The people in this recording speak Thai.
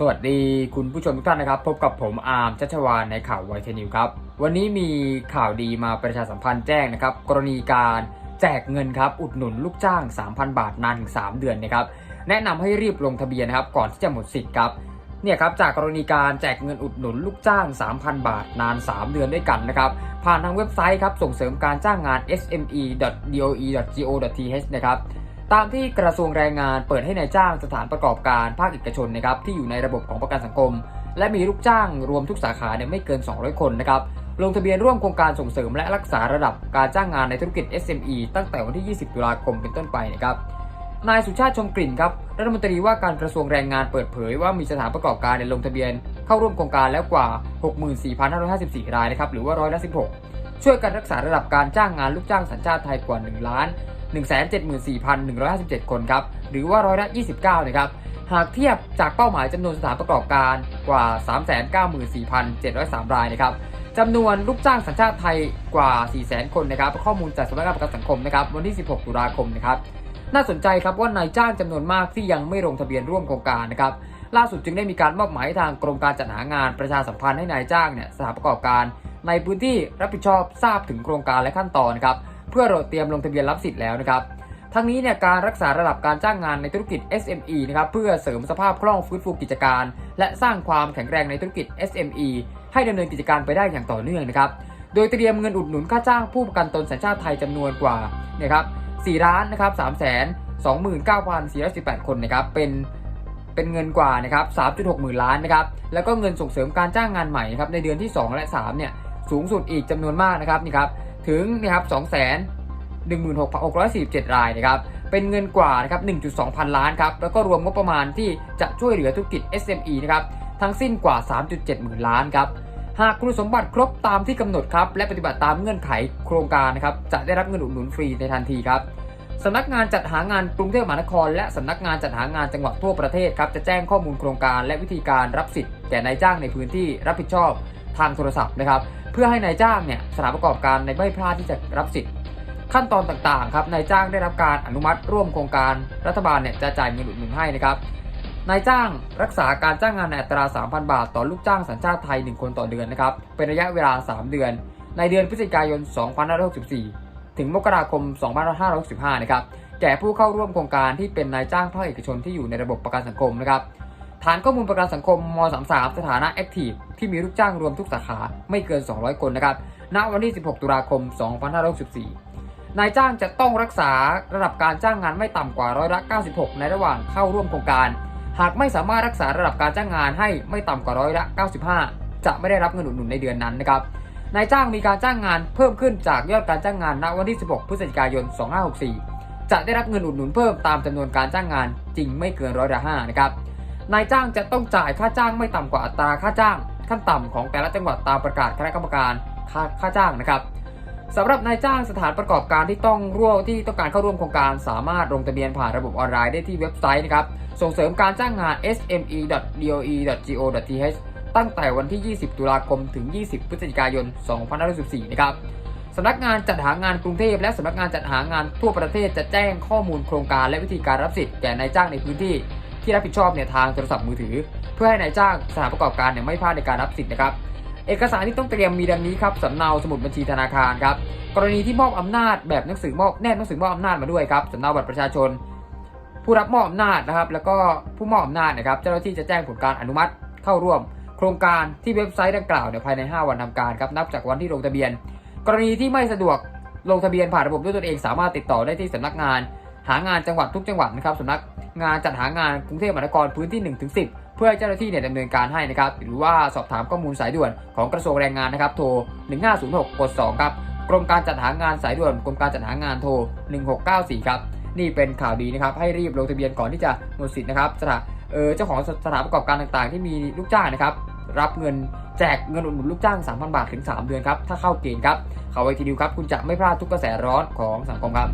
สวัสดีคุณผู้ชมทุกท่านนะครับ พบกับผมอาร์มชัชวานในข่าวไวทนิวครับ วันนี้มีข่าวดีมาประชาสัมพันธ์แจ้งนะครับ กรณีการแจกเงินครับ อุดหนุนลูกจ้าง 3,000 บาทนานถึง 3 เดือนนะครับ แนะนำให้รีบลงทะเบียนนะครับ ก่อนที่จะหมดสิทธิ์ครับเนี่ยครับจากกรณีการแจกเงินอุดหนุนลูกจ้าง 3,000 บาทนาน 3 เดือนด้วยกันนะครับ ผ่านทางเว็บไซต์ครับส่งเสริมการจ้างงาน sme.doe.go.th นะครับ ตามที่กระทรวงแรงงานเปิดให้ในายจ้างสถานประกอบการภาคเอกชนนะครับที่อยู่ในระบบของประกันสังคม และมีลูกจ้างรวมทุกสาขาเนี่ยไม่เกิน 200 คนนะครับลงทะเบียนร่วมโครงการส่งเสริมและรักษาระดับการจ้างงานในธุรกิจ SME ตั้งแต่วันที่ 20 ตุลาคมเป็นต้นไปนะครับนายสุชาติชมกลิ่นครับรัฐมนตรีว่าการกระทรวงแรงงานเปิดเผยว่ามีสถานประกอบการเนี่ยลงทะเบียน เข้าร่วมโครงการแล้วกว่า 64,554 รายนะครับหรือว่าร้อยละ 16 ช่วยกันรักษาระดับการจ้างงานลูกจ้างสัญชาติไทยกว่า 1 ล้าน 174,157 คนครับ หรือว่าร้อยละ 29 นะครับ หากเทียบจากเป้าหมายจำนวนสถานประกอบการกว่า 394,703 รายนะครับจำนวนลูกจ้างสัญชาติไทยกว่า 400,000 คนนะครับ ข้อมูลจากสำนักงานประกันสังคมนะครับ วันที่ 16 ตุลาคมนะครับ น่าสนใจครับว่านายจ้างจำนวนมากที่ยังไม่ลงทะเบียนร่วมโครงการนะครับ ล่าสุดจึงได้มีการมอบหมายทางกรมการจัดหางานประชาสัมพันธ์ให้นายจ้างเนี่ยสถานประกอบการ ในพื้นที่รับผิดชอบทราบถึงโครงการและขั้นตอนนะครับ เพื่อเราเตรียมลงทะเบียนรับสิทธิ์แล้วนะครับทั้งนี้เนี่ยการรักษาระดับการจ้างงานในธุรกิจ SME นะครับเพื่อเสริมสภาพคล่องฟื้นฟูกิจการ และสร้างความแข็งแรงในธุรกิจ SME ให้ดำเนินกิจการไปได้อย่างต่อเนื่องนะครับโดยเตรียมเงินอุดหนุนค่าจ้างผู้ประกันตนสัญชาติไทยจำนวนกว่านะครับ4ล้านนะครับ3แสน29,418 คนนะครับเป็นเป็นเงินกว่านะครับ3.6 หมื่นล้านนะครับแล้วก็เงินส่งเสริมการจ้างงานใหม่นะครับในเดือนที่ 2 และ3เนี่ยสูงสุดอีกจำนวนมากนะครับนี่ครับ ถึงนะครับ2แสน16,647 รายนะครับเป็นเงินกว่านะครับ 1.2 พันล้านครับ แล้วก็รวมงบประมาณที่จะช่วยเหลือธุรกิจ SME นะครับ ทั้งสิ้นกว่า 3.7 หมื่นล้านครับ หากคุณสมบัติครบตามที่กำหนดครับ และปฏิบัติตามเงื่อนไขโครงการนะครับ จะได้รับเงินอุดหนุนฟรีในทันทีครับ สำนักงานจัดหางานกรุงเทพมหานคร และสำนักงานจัดหางานจังหวัดทั่วประเทศครับจะแจ้งข้อมูลโครงการและวิธีการรับสิทธิ์แก่นายจ้างในพื้นที่รับผิดชอบทางโทรศัพท์นะครับ เพื่อให้นายจ้างเนี่ยสถานประกอบการในไม่พลาดที่จะรับสิทธิ์ ขั้นตอนต่างๆครับนายจ้างได้รับการอนุมัติร่วมโครงการรัฐบาลเนี่ยจะจ่ายเงินอุดหนุนให้นะครับนายจ้างรักษาการจ้างงานในอัตรา 3,000 บาท ต่อลูกจ้างสัญชาติไทย 1 คนต่อเดือนนะครับเป็นระยะเวลา 3 เดือน ในเดือนพฤศจิกายน 2564 ถึงมกราคม 2565 นะครับ แก่ผู้เข้าร่วมโครงการที่เป็นนายจ้างภาคเอกชนที่อยู่ในระบบประกันสังคมนะครับ ฐานข้อมูลประกันสังคมม .33 สถานะแอคทีฟที่มีลูกจ้างรวมทุกสาขาไม่เกิน 200 คนนะครับ ณ วันที่ 16 ตุลาคม 2564 นายจ้างจะต้องรักษาระดับการจ้างงานไม่ต่ำกว่าร้อยละ 96 ในระหว่างเข้าร่วมโครงการ หากไม่สามารถรักษาระดับการจ้างงานให้ไม่ต่ำกว่าร้อยละ 95 จะไม่ได้รับเงินอุดหนุนในเดือนนั้นนะครับ นายจ้างมีการจ้างงานเพิ่มขึ้นจากยอดการจ้างงานณวันที่ 16 พฤศจิกายน 2564 จะได้รับเงินอุดหนุนเพิ่มตามจำนวนการจ้างงานจริงไม่เกินร้อยละ5นะครับ นายจ้างจะต้องจ่ายค่าจ้างไม่ต่ำกว่าอัตราค่าจ้าง ขั้นต่ำของแต่ละจังหวัดตามประกาศคณะกรรมการค่าค่าจ้างนะครับสำหรับนายจ้างสถานประกอบการที่ต้องร่วมที่ต้องการเข้าร่วมโครงการสามารถลงทะเบียนผ่านระบบออนไลน์ได้ที่เว็บไซต์นะครับส่งเสริมการจ้างงาน sme.doe.go.th ตั้งแต่วันที่ 20 ตุลาคมถึง 20 พฤศจิกายน 2564 นะครับสำนักงานจัดหางานกรุงเทพและสำนักงานจัดหางานทั่วประเทศจะแจ้งข้อมูลโครงการและวิธีการรับสิทธิ์แก่นายจ้างในพื้นที่ที่รับผิดชอบเนี่ยทางโทรศัพท์มือถือ เพื่อให้นายจ้างสถานประกอบการเนี่ยไม่พลาดในการรับสิทธิ์นะครับเอกสารที่ต้องเตรียมมีดังนี้ครับสำเนาสมุดบัญชีธนาคารครับกรณีที่มอบอำนาจแบบหนังสือมอบแนบหนังสือมอบอำนาจมาด้วยครับสำเนาบัตรประชาชน ผู้รับมอบอำนาจนะครับ แล้วก็ผู้มอบอำนาจนะครับ เจ้าหน้าที่จะแจ้งผลการอนุมัติเข้าร่วม โครงการที่เว็บไซต์ดังกล่าวเนี่ยภายใน 5 วันทำการครับนับจากวันที่ลงทะเบียน กรณีที่ไม่สะดวกลงทะเบียนผ่านระบบด้วยตนเอง สามารถติดต่อได้ที่สำนักงาน หางานจังหวัดทุกจังหวัดนะครับสำนักงานจัดหางานกรุงเทพมหานครพื้นที่ 1-10 เพื่อให้เจ้าหน้าที่เนี่ยดำเนินการให้นะครับหรือว่าสอบถามข้อมูลสายด่วนของกระทรวงแรงงานนะครับโทร 1506กด2ครับกรมการจัดหางานสายด่วนกรมการจัดหางานโทร 1694 ครับ นี่เป็นข่าวดีนะครับ ให้รีบลงทะเบียนก่อนที่จะหมดสิทธิ์นะครับสถาน เจ้าของสถานประกอบการต่างๆ ที่มีลูกจ้างนะครับรับเงินแจกเงินอุดหนุนลูกจ้าง 3,000 บาทถึง 3 เดือนครับ ถ้าเข้าเกณฑ์ครับ เขาไวทีนิวครับ คุณจะไม่พลาดทุกกระแสร้อนของสังคมครับ